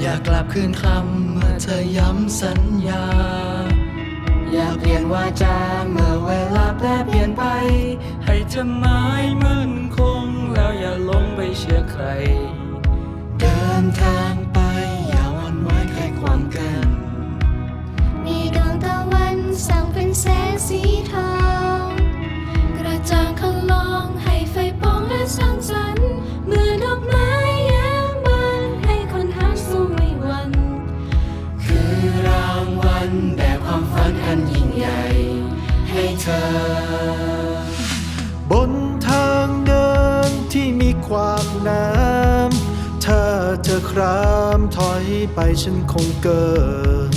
อย่ากลับคืนคำเมื่อเธอย้ำสัญญา อย่าเปลี่ยนวาจาเมื่อเวลาแปรเปลี่ยนไป ให้เธอไม้มั่นคง แล้วอย่าลงไปเชื่อใคร เดินทางางวัลแด่ความฝันอันยิ่งใหญ่ให้เธอ บนทางเดินที่มีขวากน้ำถ้าเธอครามถอยไปฉันคงเกิด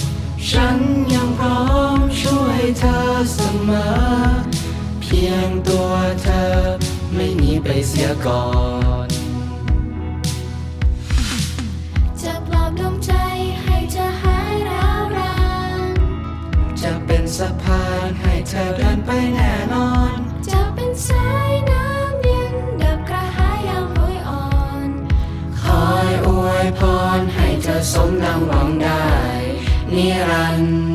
ฉันยังพร้อมช่วยเธอเสมอ เพียงตัวเธอไม่หนีไปเสียก่อน สมดังหวังได้นิรันดร์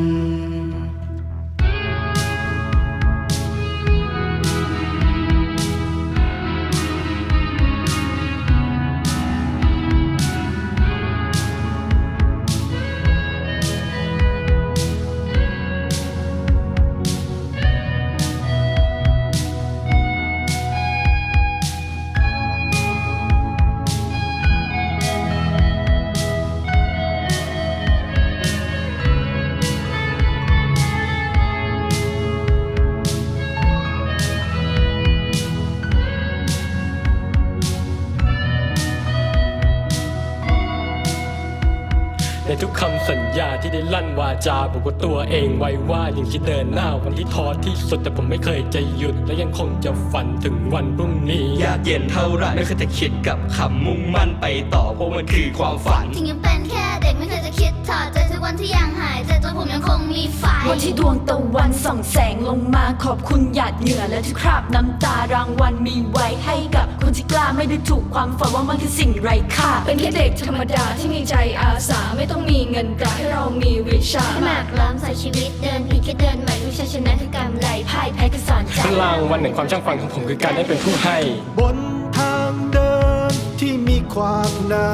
ทุกคำสัญญาที่ได้ลั่นวาจาบอกว่าตัวเองไว้ว่ายังจะเดินหน้าวันที่ท้อที่สุดแต่ผมไม่เคยจะหยุด และยังคงจะฝันถึงวันพรุ่งนี้อยากเย็นเท่าไหรไม่เคยจะคิดกับคำมุ่งมั่นไปต่อเพราะมันคือความฝัน ถึงยังเป็นแค่เด็กไม่เคยจะคิด ถอดใจทุกวันที่ยังหายใจตัวผมยังคงมีไฟ วันที่ดวงตะวันส่องแสงลงมาขอบคุณหยาดเหงื่อและที่คราบน้ำตารางวัลมีไว้ให้กับคนที่กล้าไม่ได้ถูกความฝันว่ามันคือสิ่งไร้ค่าเป็นแค่เด็กธรรมดาที่มีใจอาสาไม่ต้องมีเงินแต่ให้เรามีวิชาให้หมากล้อมใส่ชีวิตเดินผิดแค่เดินใหม่ทุกชัยชนะคือกำไรพ่ายแพ้คือสอนใจ พลังวันแห่งความช่างฝันของผมคือการได้เป็นผู้ให้ บนทางเดินที่มีขวากน้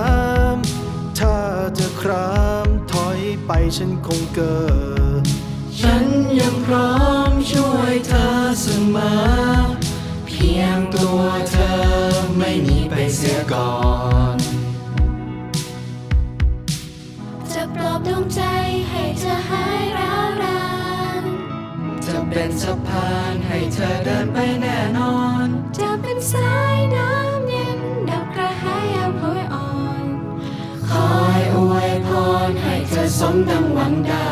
ำถ้าเธอครามถอย ไปฉันคงเกิด ฉันยังพร้อมช่วยเธอเสมอ เพียงตัวเธอไม่หนีไปเสียก่อน จะปลอบดวงใจให้เธอหายร้าวรานจะเป็นสะพานให้เธอเดินไปแน่นอนจะเป็น หวยอ่